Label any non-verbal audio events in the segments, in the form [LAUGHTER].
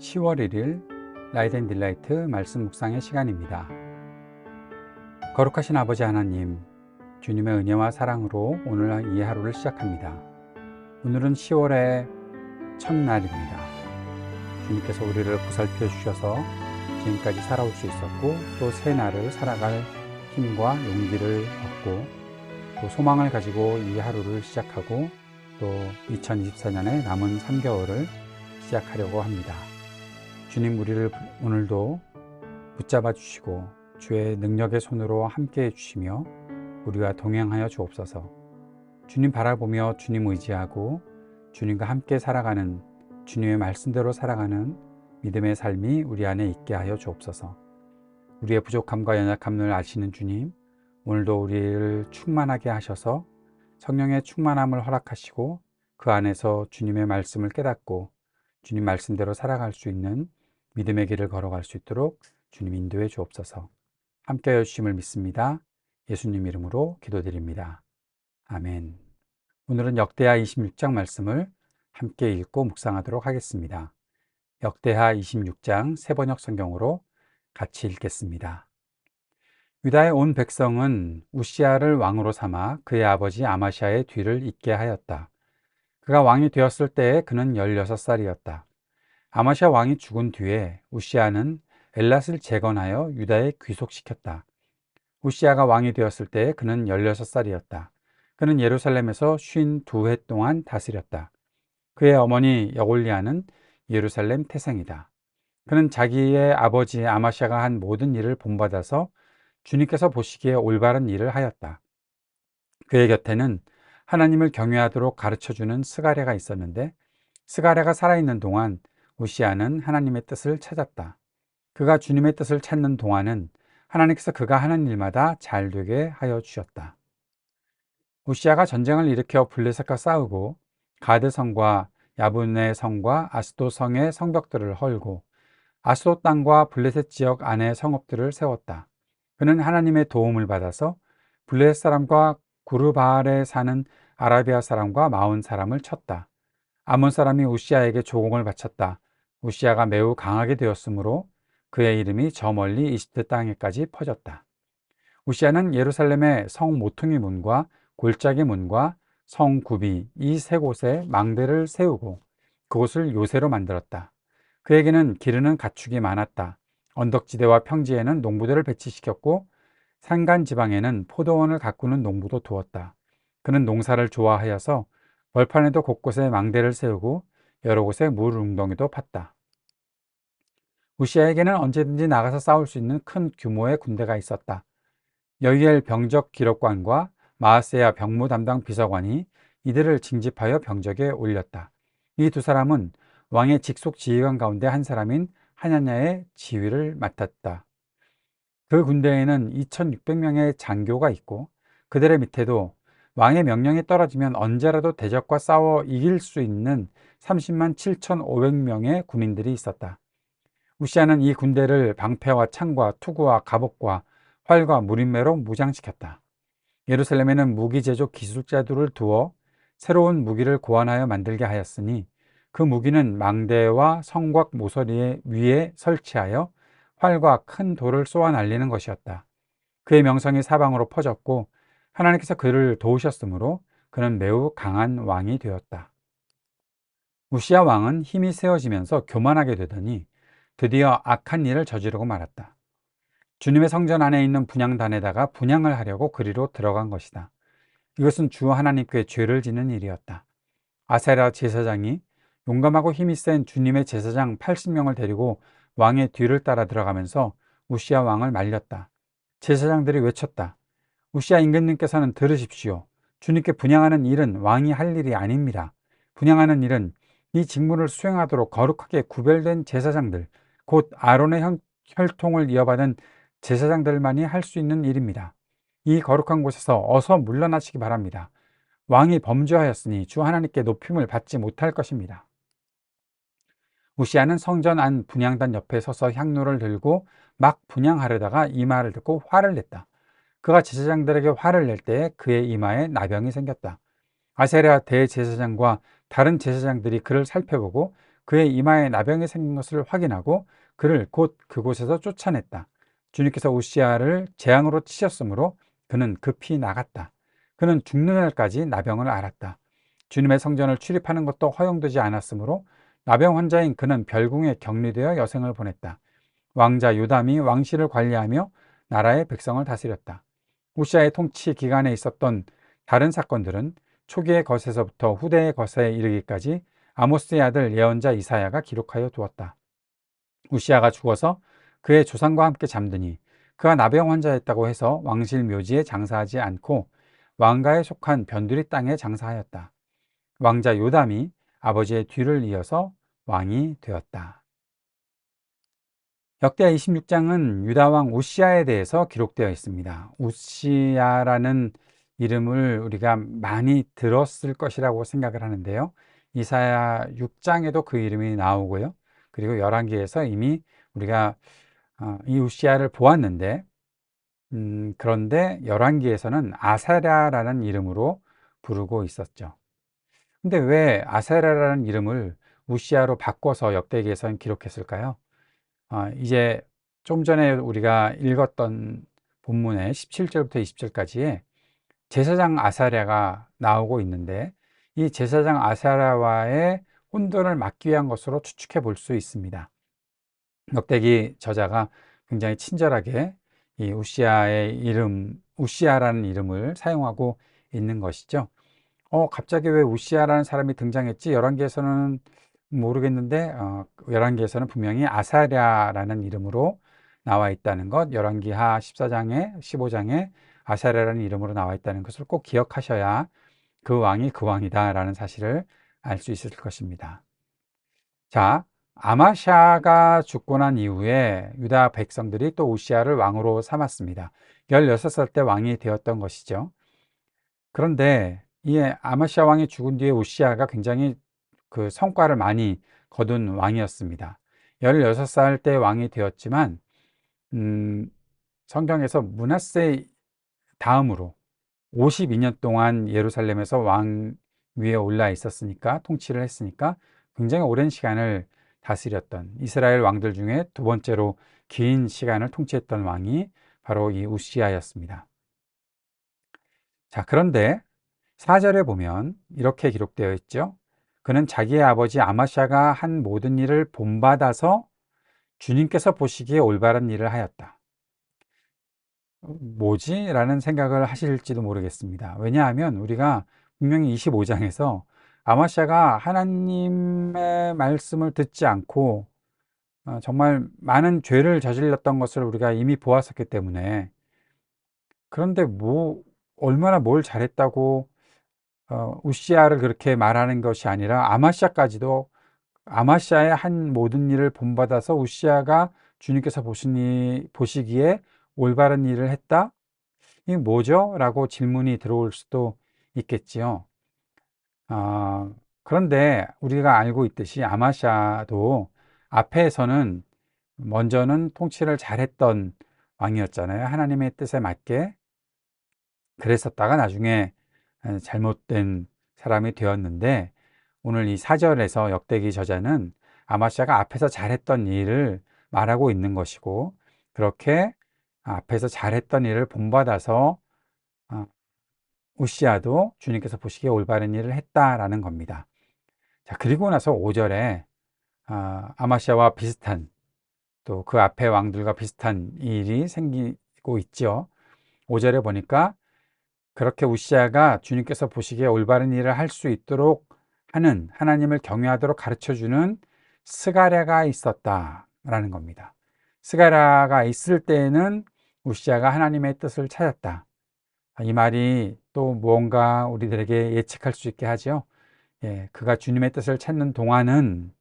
10월 1일 라이덴 딜라이트 말씀 묵상의 시간입니다. 거룩하신 아버지 하나님, 주님의 은혜와 사랑으로 오늘 이 하루를 시작합니다. 오늘은 10월의 첫날입니다. 주님께서 우리를 보살펴 주셔서 지금까지 살아올 수 있었고 또 새 날을 살아갈 힘과 용기를 얻고 또 소망을 가지고 이 하루를 시작하고 또 2024년의 남은 3개월을 시작하려고 합니다. 주님 우리를 오늘도 붙잡아 주시고 주의 능력의 손으로 함께 해 주시며 우리와 동행하여 주옵소서. 주님 바라보며 주님 의지하고 주님과 함께 살아가는 주님의 말씀대로 살아가는 믿음의 삶이 우리 안에 있게 하여 주옵소서. 우리의 부족함과 연약함을 아시는 주님, 오늘도 우리를 충만하게 하셔서 성령의 충만함을 허락하시고 그 안에서 주님의 말씀을 깨닫고 주님 말씀대로 살아갈 수 있는 믿음의 길을 걸어갈 수 있도록 주님 인도해 주옵소서. 함께 해주심을 믿습니다. 예수님 이름으로 기도드립니다. 아멘. 오늘은 역대하 26장 말씀을 함께 읽고 묵상하도록 하겠습니다. 역대하 26장 세번역 성경으로 같이 읽겠습니다. 유다의 온 백성은 우시아를 왕으로 삼아 그의 아버지 아마시아의 뒤를 잇게 하였다. 그가 왕이 되었을 때에 그는 16살이었다. 아마시아 왕이 죽은 뒤에 우시아는 엘랏을 재건하여 유다에 귀속시켰다. 우시아가 왕이 되었을 때 그는 16살이었다. 그는 예루살렘에서 52해 동안 다스렸다. 그의 어머니 여골리아는 예루살렘 태생이다. 그는 자기의 아버지 아마시아가 한 모든 일을 본받아서 주님께서 보시기에 올바른 일을 하였다. 그의 곁에는 하나님을 경외하도록 가르쳐주는 스가랴가 있었는데 스가랴가 살아있는 동안 우시아는 하나님의 뜻을 찾았다. 그가 주님의 뜻을 찾는 동안은 하나님께서 그가 하는 일마다 잘 되게 하여 주셨다. 우시아가 전쟁을 일으켜 블레셋과 싸우고 가드 성과 야분의 성과 아스도 성의 성벽들을 헐고 아스도 땅과 블레셋 지역 안의 성읍들을 세웠다. 그는 하나님의 도움을 받아서 블레셋 사람과 구르바알에 사는 아라비아 사람과 마온 사람을 쳤다. 아몬 사람이 우시아에게 조공을 바쳤다. 우시아가 매우 강하게 되었으므로 그의 이름이 저 멀리 이집트 땅에까지 퍼졌다. 우시아는 예루살렘의 성 모퉁이 문과 골짜기 문과 성 구비 이 세 곳에 망대를 세우고 그곳을 요새로 만들었다. 그에게는 기르는 가축이 많았다. 언덕지대와 평지에는 농부들을 배치시켰고 산간 지방에는 포도원을 가꾸는 농부도 두었다. 그는 농사를 좋아하여서 벌판에도 곳곳에 망대를 세우고 여러 곳에 물 웅덩이도 팠다. 우시아에게는 언제든지 나가서 싸울 수 있는 큰 규모의 군대가 있었다. 여이엘 병적 기록관과 마하세야 병무 담당 비서관이 이들을 징집하여 병적에 올렸다. 이 두 사람은 왕의 직속 지휘관 가운데 한 사람인 하냐냐의 지휘를 맡았다. 그 군대에는 2600명의 장교가 있고 그들의 밑에도 왕의 명령이 떨어지면 언제라도 대적과 싸워 이길 수 있는 30만 7,500명의 군인들이 있었다. 우시아는 이 군대를 방패와 창과 투구와 갑옷과 활과 무림매로 무장시켰다. 예루살렘에는 무기 제조 기술자들을 두어 새로운 무기를 고안하여 만들게 하였으니 그 무기는 망대와 성곽 모서리 위에 설치하여 활과 큰 돌을 쏘아 날리는 것이었다. 그의 명성이 사방으로 퍼졌고 하나님께서 그를 도우셨으므로 그는 매우 강한 왕이 되었다. 우시아 왕은 힘이 세워지면서 교만하게 되더니 드디어 악한 일을 저지르고 말았다. 주님의 성전 안에 있는 분양단에다가 분양을 하려고 그리로 들어간 것이다. 이것은 주 하나님께 죄를 지는 일이었다. 아세라 제사장이 용감하고 힘이 센 주님의 제사장 80명을 데리고 왕의 뒤를 따라 들어가면서 우시아 왕을 말렸다. 제사장들이 외쳤다. 우시아 임금님께서는 들으십시오. 주님께 분양하는 일은 왕이 할 일이 아닙니다. 분양하는 일은 이 직무를 수행하도록 거룩하게 구별된 제사장들, 곧 아론의 혈통을 이어받은 제사장들만이 할 수 있는 일입니다. 이 거룩한 곳에서 어서 물러나시기 바랍니다. 왕이 범죄하였으니 주 하나님께 높임을 받지 못할 것입니다. 우시아는 성전 안 분양단 옆에 서서 향로를 들고 막 분양하려다가 이 말을 듣고 화를 냈다. 그가 제사장들에게 화를 낼 때에 그의 이마에 나병이 생겼다. 아세랴 대제사장과 다른 제사장들이 그를 살펴보고 그의 이마에 나병이 생긴 것을 확인하고 그를 곧 그곳에서 쫓아냈다. 주님께서 우시아를 재앙으로 치셨으므로 그는 급히 나갔다. 그는 죽는 날까지 나병을 앓았다. 주님의 성전을 출입하는 것도 허용되지 않았으므로 나병 환자인 그는 별궁에 격리되어 여생을 보냈다. 왕자 요담이 왕실을 관리하며 나라의 백성을 다스렸다. 우시아의 통치 기간에 있었던 다른 사건들은 초기의 것에서부터 후대의 것에 이르기까지 아모스의 아들 예언자 이사야가 기록하여 두었다. 우시아가 죽어서 그의 조상과 함께 잠드니 그가 나병 환자였다고 해서 왕실 묘지에 장사하지 않고 왕가에 속한 변두리 땅에 장사하였다. 왕자 요담이 아버지의 뒤를 이어서 왕이 되었다. 역대 26장은 유다왕 우시아에 대해서 기록되어 있습니다. 우시아라는 이름을 우리가 많이 들었을 것이라고 생각을 하는데요. 이사야 6장에도 그 이름이 나오고요. 그리고 열왕기에서 이미 우리가 어, 이 우시아를 보았는데 음, 그런데 열왕기에서는 아사랴라는 이름으로 부르고 있었죠. 근데 왜 아사랴라는 이름을 우시아로 바꿔서 역대기에서는 기록했을까요? 어, 이제 좀 전에 우리가 읽었던 본문의 17절부터 20절까지에 제사장 아사랴가 나오고 있는데 이 제사장 아사랴와의 혼돈을 막기 위한 것으로 추측해 볼 수 있습니다. 역대기 저자가 굉장히 친절하게 이 우시아의 이름, 우시아라는 이름을 사용하고 있는 것이죠. 어, 갑자기 왜 우시아라는 사람이 등장했지? 열왕기에서는 모르겠는데 어, 열왕기에서는 분명히 아사랴라는 이름으로 나와 있다는 것, 열왕기하 14장에 15장에 아사랴라는 이름으로 나와 있다는 것을 꼭 기억하셔야 그 왕이 그 왕이다라는 사실을 알 수 있을 것입니다. 자, 아마샤가 죽고 난 이후에 유다 백성들이 또 우시아를 왕으로 삼았습니다. 16살 때 왕이 되었던 것이죠. 그런데 이 아마샤 왕이 죽은 뒤에 우시아가 굉장히 그 성과를 많이 거둔 왕이었습니다. 16살 때 왕이 되었지만 음, 성경에서 문하세 다음으로 52년 동안 예루살렘에서 왕 위에 올라 있었으니까 통치를 했으니까 굉장히 오랜 시간을 다스렸던 이스라엘 왕들 중에 두 번째로 긴 시간을 통치했던 왕이 바로 이 우시아였습니다. 자, 그런데 4절에 보면 이렇게 기록되어 있죠. 그는 자기의 아버지 아마샤가 한 모든 일을 본받아서 주님께서 보시기에 올바른 일을 하였다. 뭐지? 라는 생각을 하실지도 모르겠습니다. 왜냐하면 우리가 분명히 25장에서 아마샤가 하나님의 말씀을 듣지 않고 어, 정말 많은 죄를 저질렀던 것을 우리가 이미 보았었기 때문에 그런데 뭐 얼마나 뭘 잘했다고 어, 우시아를 그렇게 말하는 것이 아니라 아마시아까지도 아마시아의 한 모든 일을 본받아서 우시아가 주님께서 보시니, 보시기에 올바른 일을 했다? 이 뭐죠? 라고 질문이 들어올 수도 있겠지요. 어, 그런데 우리가 알고 있듯이 아마샤도 앞에서는 먼저는 통치를 잘했던 왕이었잖아요. 하나님의 뜻에 맞게 그랬었다가 나중에 잘못된 사람이 되었는데 오늘 이 사절에서 역대기 저자는 아마샤가 앞에서 잘했던 일을 말하고 있는 것이고 그렇게 앞에서 잘했던 일을 본받아서 어, 우시아도 주님께서 보시기에 올바른 일을 했다라는 겁니다. 자, 그리고 나서 5절에 아, 아마시아와 비슷한 또 그 앞에 왕들과 비슷한 일이 생기고 있죠. 5절에 보니까 그렇게 우시아가 주님께서 보시기에 올바른 일을 할 수 있도록 하는 하나님을 경외하도록 가르쳐 주는 스가랴가 있었다라는 겁니다. 스가랴가 있을 때에는 우시아가 하나님의 뜻을 찾았다. 이 말이 또 무언가 우리들에게 예측할 수 있게 하죠. 예, 그가 주님의 뜻을 찾는 동안은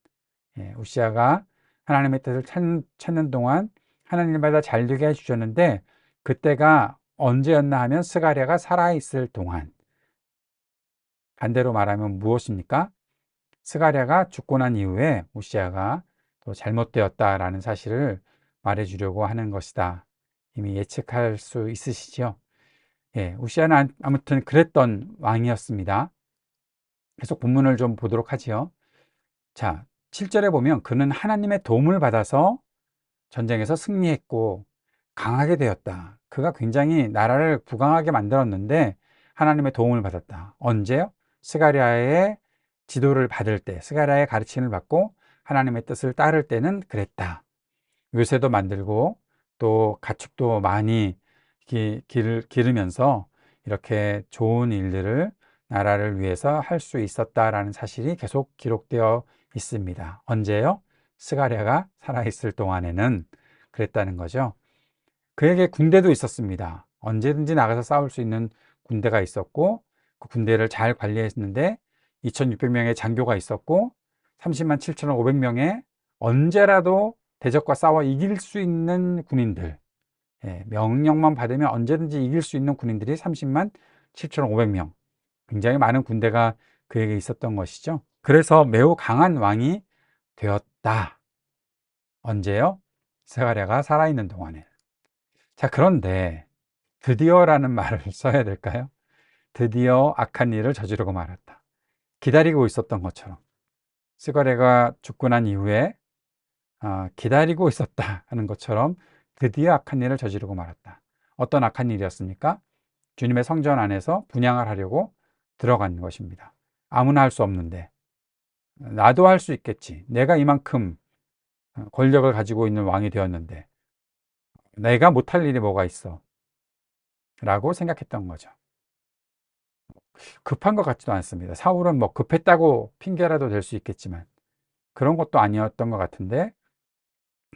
예, 우시아가 하나님의 뜻을 찾, 찾는 동안 하나님마다 잘 되게 해주셨는데 그때가 언제였나 하면 스가랴가 살아있을 동안 반대로 말하면 무엇입니까? 스가랴가 죽고 난 이후에 우시아가 또 잘못되었다라는 사실을 말해주려고 하는 것이다. 이미 예측할 수 있으시죠? 예, 우시아는 아무튼 그랬던 왕이었습니다. 계속 본문을 좀 보도록 하지요. 자, 7절에 보면 그는 하나님의 도움을 받아서 전쟁에서 승리했고 강하게 되었다. 그가 굉장히 나라를 부강하게 만들었는데 하나님의 도움을 받았다. 언제요? 스가랴의 지도를 받을 때, 스가랴의 가르침을 받고 하나님의 뜻을 따를 때는 그랬다. 요새도 만들고 또 가축도 많이 기, 기를, 기르면서 이렇게 좋은 일들을 나라를 위해서 할 수 있었다라는 사실이 계속 기록되어 있습니다. 언제요? 스가랴가 살아있을 동안에는 그랬다는 거죠. 그에게 군대도 있었습니다. 언제든지 나가서 싸울 수 있는 군대가 있었고 그 군대를 잘 관리했는데 2600명의 장교가 있었고 30만 7500명의 언제라도 대적과 싸워 이길 수 있는 군인들 예, 명령만 받으면 언제든지 이길 수 있는 군인들이 30만 7,500명 굉장히 많은 군대가 그에게 있었던 것이죠. 그래서 매우 강한 왕이 되었다. 언제요? 세가랴가 살아있는 동안에. 자, 그런데 드디어라는 [LAUGHS] 말을 써야 될까요? 드디어 악한 일을 저지르고 말았다. 기다리고 있었던 것처럼. 스가랴가 죽고 난 이후에 아, 기다리고 있었다 하는 것처럼 드디어 악한 일을 저지르고 말았다. 어떤 악한 일이었습니까? 주님의 성전 안에서 분양을 하려고 들어간 것입니다. 아무나 할 수 없는데 나도 할 수 있겠지. 내가 이만큼 권력을 가지고 있는 왕이 되었는데 내가 못할 일이 뭐가 있어? 라고 생각했던 거죠. 급한 것 같지도 않습니다. 사울은 뭐 급했다고 핑계라도 될 수 있겠지만 그런 것도 아니었던 것 같은데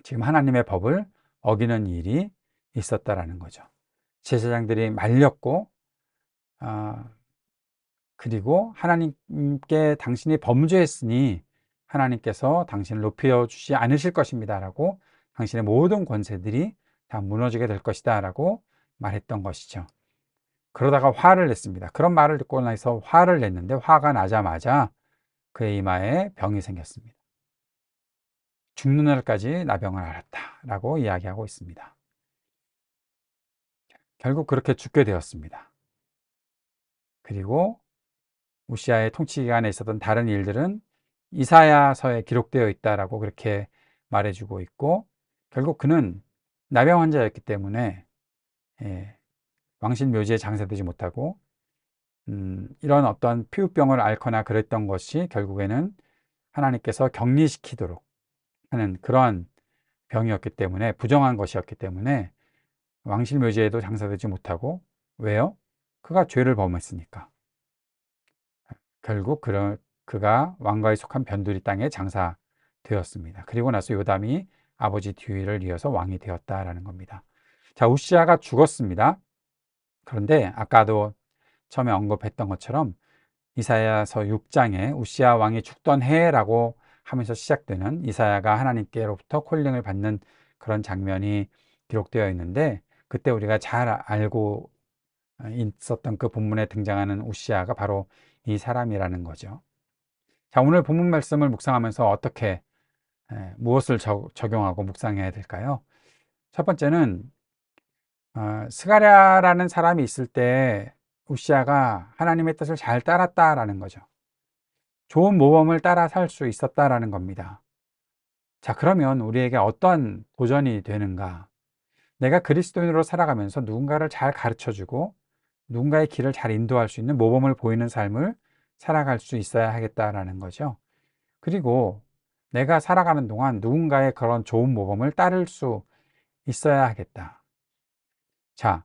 지금 하나님의 법을 어기는 일이 있었다라는 거죠. 제사장들이 말렸고 아, 그리고 하나님께 당신이 범죄했으니 하나님께서 당신을 높여 주지 않으실 것입니다. 라고 당신의 모든 권세들이 다 무너지게 될 것이다. 라고 말했던 것이죠. 그러다가 화를 냈습니다. 그런 말을 듣고 나서 화를 냈는데 화가 나자마자 그의 이마에 병이 생겼습니다. 죽는 날까지 나병을 앓았다. 라고 이야기하고 있습니다. 결국 그렇게 죽게 되었습니다. 그리고 우시아의 통치 기간에 있었던 다른 일들은 이사야서에 기록되어 있다라고 그렇게 말해주고 있고 결국 그는 나병 환자였기 때문에 예, 왕실 묘지에 장사되지 못하고 음, 이런 어떤 피부병을 앓거나 그랬던 것이 결국에는 하나님께서 격리시키도록 하는 그러한 병이었기 때문에 부정한 것이었기 때문에 왕실 묘지에도 장사되지 못하고 왜요? 그가 죄를 범했으니까 결국 그런 그가 왕가에 속한 변두리 땅에 장사되었습니다. 그리고 나서 요담이 아버지 뒤를 이어서 왕이 되었다라는 겁니다. 자, 우시아가 죽었습니다. 그런데 아까도 처음에 언급했던 것처럼 이사야서 6장에 우시아 왕이 죽던 해라고 하면서 시작되는 이사야가 하나님께로부터 콜링을 받는 그런 장면이 기록되어 있는데 그때 우리가 잘 알고 있었던 그 본문에 등장하는 우시아가 바로 이 사람이라는 거죠. 자, 오늘 본문 말씀을 묵상하면서 어떻게 무엇을 적 용하고 묵상해야 될까요? 첫 번째는 어, 스가랴라는 사람이 있을 때 우시아가 하나님의 뜻을 잘 따랐다라는 거죠. 좋은 모범을 따라 살 수 있었다라는 겁니다. 자, 그러면 우리에게 어떤 도전이 되는가? 내가 그리스도인으로 살아가면서 누군가를 잘 가르쳐 주고 누군가의 길을 잘 인도할 수 있는 모범을 보이는 삶을 살아갈 수 있어야 하겠다라는 거죠. 그리고 내가 살아가는 동안 누군가의 그런 좋은 모범을 따를 수 있어야 하겠다. 자,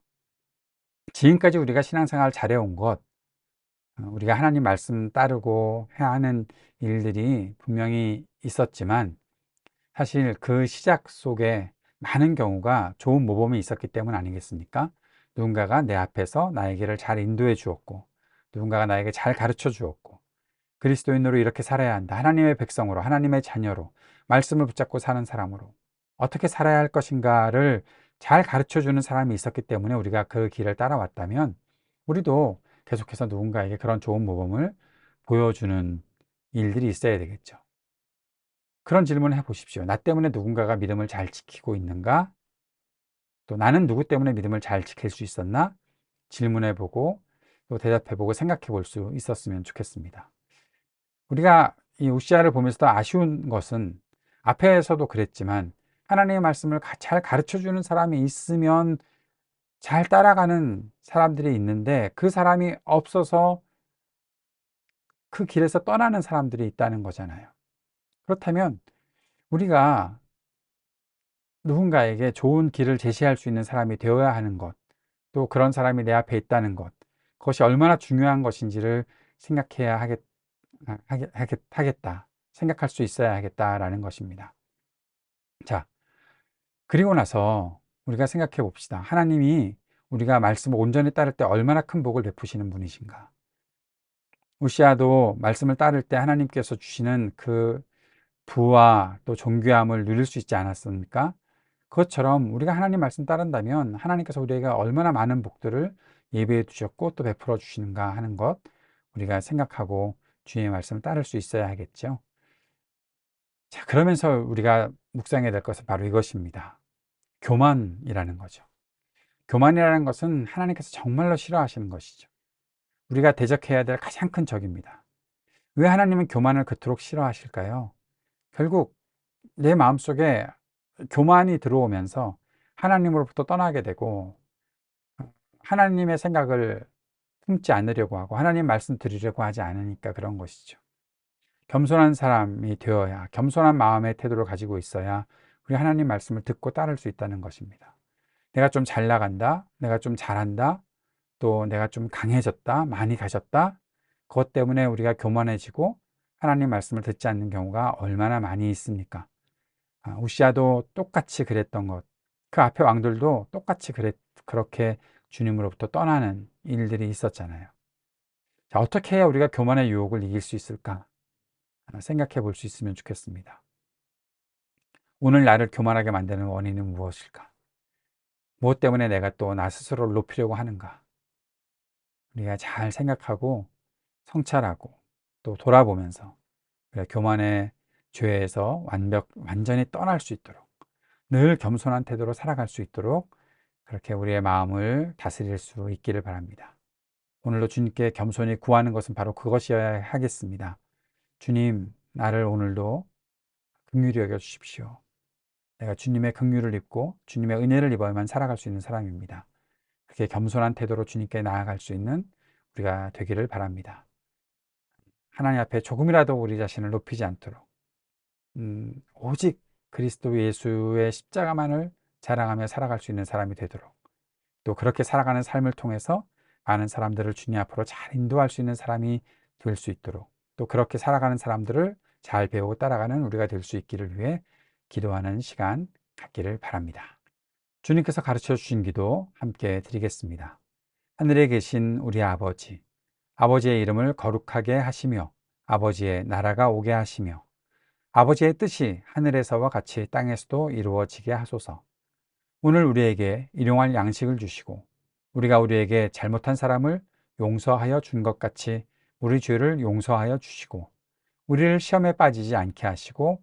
지금까지 우리가 신앙생활 잘해온 것, 어, 우리가 하나님 말씀 따르고 해야 하는 일들이 분명히 있었지만, 사실 그 시작 속에 많은 경우가 좋은 모범이 있었기 때문 아니겠습니까? 누군가가 내 앞에서 나에게를 잘 인도해 주었고, 누군가가 나에게 잘 가르쳐 주었고, 그리스도인으로 이렇게 살아야 한다. 하나님의 백성으로, 하나님의 자녀로, 말씀을 붙잡고 사는 사람으로, 어떻게 살아야 할 것인가를 잘 가르쳐 주는 사람이 있었기 때문에 우리가 그 길을 따라왔다면, 우리도 계속해서 누군가에게 그런 좋은 모범을 보여주는 일들이 있어야 되겠죠. 그런 질문을 해 보십시오. 나 때문에 누군가가 믿음을 잘 지키고 있는가? 또 나는 누구 때문에 믿음을 잘 지킬 수 있었나? 질문해 보고 또 대답해 보고 생각해 볼 수 있었으면 좋겠습니다. 우리가 이 우시아를 보면서도 아쉬운 것은 앞에서도 그랬지만 하나님의 말씀을 잘 가르쳐 주는 사람이 있으면 잘 따라가는 사람들이 있는데 그 사람이 없어서 그 길에서 떠나는 사람들이 있다는 거잖아요. 그렇다면 우리가 누군가에게 좋은 길을 제시할 수 있는 사람이 되어야 하는 것, 또 그런 사람이 내 앞에 있다는 것, 그것이 얼마나 중요한 것인지를 생각해야 하겠, 하겠, 하겠, 하겠다. 생각할 수 있어야 하겠다라는 것입니다. 자, 그리고 나서 우리가 생각해 봅시다. 하나님이 우리가 말씀을 온전히 따를 때 얼마나 큰 복을 베푸시는 분이신가. 우시아도 말씀을 따를 때 하나님께서 주시는 그 부와 또 존귀함을 누릴 수 있지 않았습니까? 그것처럼 우리가 하나님 말씀 따른다면 하나님께서 우리에게 얼마나 많은 복들을 예배해 두셨고 또 베풀어 주시는가 하는 것 우리가 생각하고 주의 말씀을 따를 수 있어야 하겠죠. 자, 그러면서 우리가 묵상해야 될 것은 바로 이것입니다. 교만이라는 거죠. 교만이라는 것은 하나님께서 정말로 싫어하시는 것이죠. 우리가 대적해야 될 가장 큰 적입니다. 왜 하나님은 교만을 그토록 싫어하실까요? 결국 내 마음속에 교만이 들어오면서 하나님으로부터 떠나게 되고 하나님의 생각을 품지 않으려고 하고 하나님 말씀 드리려고 하지 않으니까 그런 것이죠. 겸손한 사람이 되어야 겸손한 마음의 태도를 가지고 있어야 우리 하나님 말씀을 듣고 따를 수 있다는 것입니다. 내가 좀 잘 나간다, 내가 좀 잘한다, 또 내가 좀 강해졌다, 많이 가졌다. 그것 때문에 우리가 교만해지고 하나님 말씀을 듣지 않는 경우가 얼마나 많이 있습니까? 아, 우시아도 똑같이 그랬던 것, 그 앞에 왕들도 똑같이 그랬, 그렇게 주님으로부터 떠나는 일들이 있었잖아요. 자, 어떻게 해야 우리가 교만의 유혹을 이길 수 있을까? 생각해 볼 수 있으면 좋겠습니다. 오늘 나를 교만하게 만드는 원인은 무엇일까? 무엇 때문에 내가 또 나 스스로를 높이려고 하는가? 우리가 잘 생각하고 성찰하고 또 돌아보면서 교만의 죄에서 완벽, 완전히 떠날 수 있도록 늘 겸손한 태도로 살아갈 수 있도록 그렇게 우리의 마음을 다스릴 수 있기를 바랍니다. 오늘도 주님께 겸손히 구하는 것은 바로 그것이어야 하겠습니다. 주님, 나를 오늘도 긍휼히 여겨 주십시오. 내가 주님의 긍휼을 입고 주님의 은혜를 입어야만 살아갈 수 있는 사람입니다. 그렇게 겸손한 태도로 주님께 나아갈 수 있는 우리가 되기를 바랍니다. 하나님 앞에 조금이라도 우리 자신을 높이지 않도록 음, 오직 그리스도 예수의 십자가만을 자랑하며 살아갈 수 있는 사람이 되도록 또 그렇게 살아가는 삶을 통해서 많은 사람들을 주님 앞으로 잘 인도할 수 있는 사람이 될 수 있도록 또 그렇게 살아가는 사람들을 잘 배우고 따라가는 우리가 될 수 있기를 위해 기도하는 시간 갖기를 바랍니다. 주님께서 가르쳐 주신 기도 함께 드리겠습니다. 하늘에 계신 우리 아버지, 아버지의 이름을 거룩하게 하시며 아버지의 나라가 오게 하시며 아버지의 뜻이 하늘에서와 같이 땅에서도 이루어지게 하소서. 오늘 우리에게 일용할 양식을 주시고 우리가 우리에게 잘못한 사람을 용서하여 준 것 같이 우리 죄를 용서하여 주시고 우리를 시험에 빠지지 않게 하시고